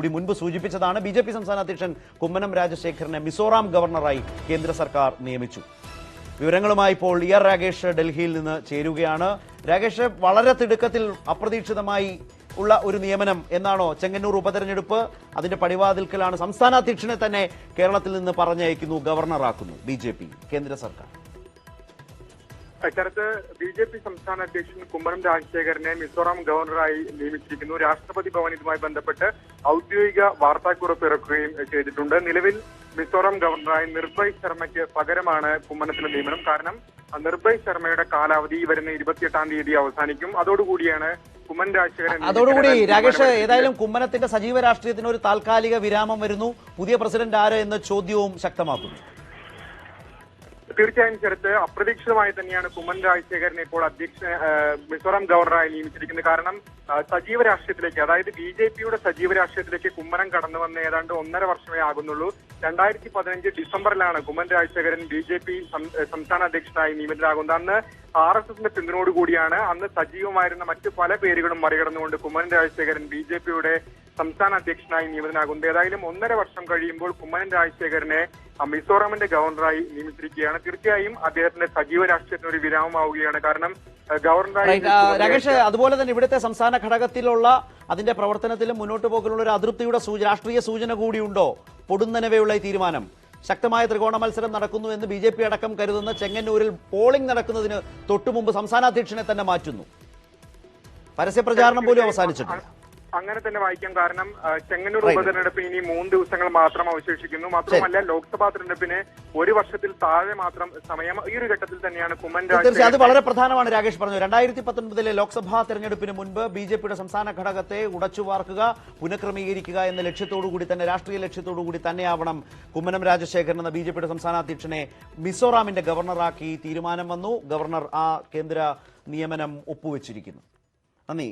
കൂടി മുൻപ് സൂചിപ്പിച്ചതാണ് B J P സംസ്ഥാന അധ്യക്ഷൻ കുമ്മനം രാജശേഖരനെ മിസോറാം ഗവർണറായി കേന്ദ്ര സർക്കാർ നിയമിച്ചു. വിവരങ്ങളുമായി ഇപ്പോൾ ഇ ആർ രാകേഷ് ഡൽഹിയിൽ നിന്ന് ചേരുകയാണ്. രാകേഷ് വളരെ തിടുക്കത്തിൽ അപ്രതീക്ഷിതമായി ഉള്ള ഒരു നിയമനം എന്നാണോ ചെങ്ങന്നൂർ ഉപതെരഞ്ഞെടുപ്പ്? അതിന്റെ പടിവാതിൽക്കലാണ് സംസ്ഥാന അധ്യക്ഷനെ തന്നെ കേരളത്തിൽ നിന്ന് പറഞ്ഞയക്കുന്നു ഗവർണറാക്കുന്നു ബി കേന്ദ്ര സർക്കാർ. ശരത്ത് ബി ജെ പി സംസ്ഥാന അധ്യക്ഷൻ കുമ്മനം രാജശേഖരനെ മിസോറാം ഗവർണറായി നിയമിച്ചിരിക്കുന്നു. രാഷ്ട്രപതി ഭവൻ ഇതുമായി ബന്ധപ്പെട്ട് ഔദ്യോഗിക വാർത്താക്കുറിപ്പ് ഇറക്കുകയും ചെയ്തിട്ടുണ്ട്. നിലവിൽ മിസോറാം ഗവർണറായി നിർഭയ് ശർമ്മയ്ക്ക് പകരമാണ് കുമ്മനത്തിന്റെ നിയമനം. കാരണം നിർഭയ് ശർമ്മയുടെ കാലാവധി വരുന്ന ഇരുപത്തിയെട്ടാം തീയതി അവസാനിക്കും. അതോടുകൂടിയാണ് കുമ്മൻ രാജശേഖരൻ അതോടുകൂടി രാകേഷ്. ഏതായാലും കുമ്മനത്തിന്റെ സജീവ രാഷ്ട്രീയത്തിന് ഒരു താൽക്കാലിക വിരാമം വരുന്നു. പുതിയ പ്രസിഡന്റ് ആര് എന്ന ചോദ്യവും ശക്തമാക്കുന്നു. തീർച്ചയായും ശരത്ത് അപ്രതീക്ഷിതമായി തന്നെയാണ് കുമ്മൻ രാജശേഖരനെ ഇപ്പോൾ അധ്യക്ഷ മിസോറാം ഗവർണറായി നിയമിച്ചിരിക്കുന്നത്. കാരണം സജീവ രാഷ്ട്രീയത്തിലേക്ക് അതായത് ബി ജെ പിയുടെ സജീവ രാഷ്ട്രീയത്തിലേക്ക് കുമ്മനം കടന്നു വന്ന ഏതാണ്ട് ഒന്നര വർഷമേ ആകുന്നുള്ളൂ. രണ്ടായിരത്തി പതിനഞ്ച് ഡിസംബറിലാണ് Kummanam Rajasekharan B J P സംസ്ഥാന അധ്യക്ഷനായി നിയമിതരാകുന്നത് അന്ന് ആർ എസ് എസിന്റെ പിന്തുണയോടുകൂടിയാണ് അന്ന് സജീവമായിരുന്ന മറ്റു പല പേരുകളും മറികടന്നുകൊണ്ട് കുമ്മൻ രാജശേഖരൻ ബി ജെ പിയുടെ സംസ്ഥാന അധ്യക്ഷനായി നിയമിതനാകുന്നത്. ഏതായാലും ഒന്നര വർഷം കഴിയുമ്പോൾ കുമ്മനം രാജശേഖരനെ മിസോറാമിന്റെ ഗവർണറായി നിയമിച്ചിരിക്കുകയാണ്. തീർച്ചയായും അദ്ദേഹത്തിന്റെ സജീവ രാഷ്ട്രീയത്തിന് ഒരു വിരാമമാവുകയാണ്. കാരണം ഗവർണറായി രമേഷ് രാകേഷ് അതുപോലെ തന്നെ ഇവിടുത്തെ സംസ്ഥാന ഘടകത്തിലുള്ള അതിന്റെ പ്രവർത്തനത്തിലും മുന്നോട്ട് പോകലുള്ള ഒരു അതൃപ്തിയുടെ രാഷ്ട്രീയ സൂചന കൂടിയുണ്ടോ? പൊടുന്നനവെയുള്ള ഈ തീരുമാനം. ശക്തമായ ത്രികോണ മത്സരം നടക്കുന്നു എന്ന് ബി ജെ പി അടക്കം കരുതുന്ന ചെങ്ങന്നൂരിൽ പോളിംഗ് നടക്കുന്നതിന് തൊട്ടുമുമ്പ് സംസ്ഥാന അധ്യക്ഷനെ തന്നെ മാറ്റുന്നു. പരസ്യ പ്രചാരണം പോലും അവസാനിച്ചിട്ടില്ല. അങ്ങനെ തന്നെ വായിക്കാം. കാരണം ചെങ്ങന്നൂർ ഉപതെരഞ്ഞെടുപ്പിന് ഉപതെരഞ്ഞെടുപ്പ് ഇനി മൂന്ന് ദിവസങ്ങൾ മാത്രം അവശേഷിക്കുന്നു. മാത്രമല്ല ലോക്സഭാ തെരഞ്ഞെടുപ്പിന് ഒരു വർഷത്തിൽ താഴെ മാത്രം സമയം ഈ ഒരു ഘട്ടത്തിൽ തന്നെയാണ് കുമ്മൻ രാജ അത് വളരെ പ്രധാനമാണ് രാകേഷ് പറഞ്ഞു. രണ്ടായിരത്തി പത്തൊൻപതിലെ ലോക്സഭാ തെരഞ്ഞെടുപ്പിന് മുൻപ് ബി ജെ പിയുടെ സംസ്ഥാന ഘടകത്തെ ഉടച്ചുവാർക്കുക പുനഃക്രമീകരിക്കുക എന്ന ലക്ഷ്യത്തോടുകൂടി തന്നെ രാഷ്ട്രീയ ലക്ഷ്യത്തോടുകൂടി തന്നെയാവണം കുമ്മനം രാജശേഖരൻ എന്ന ബി ജെ പിയുടെ സംസ്ഥാന അധ്യക്ഷനെ മിസോറാമിന്റെ ഗവർണറാക്കി തീരുമാനം വന്നു. ഗവർണർ ആ കേന്ദ്ര നിയമനം ഒപ്പുവെച്ചിരിക്കുന്നു. നന്ദി.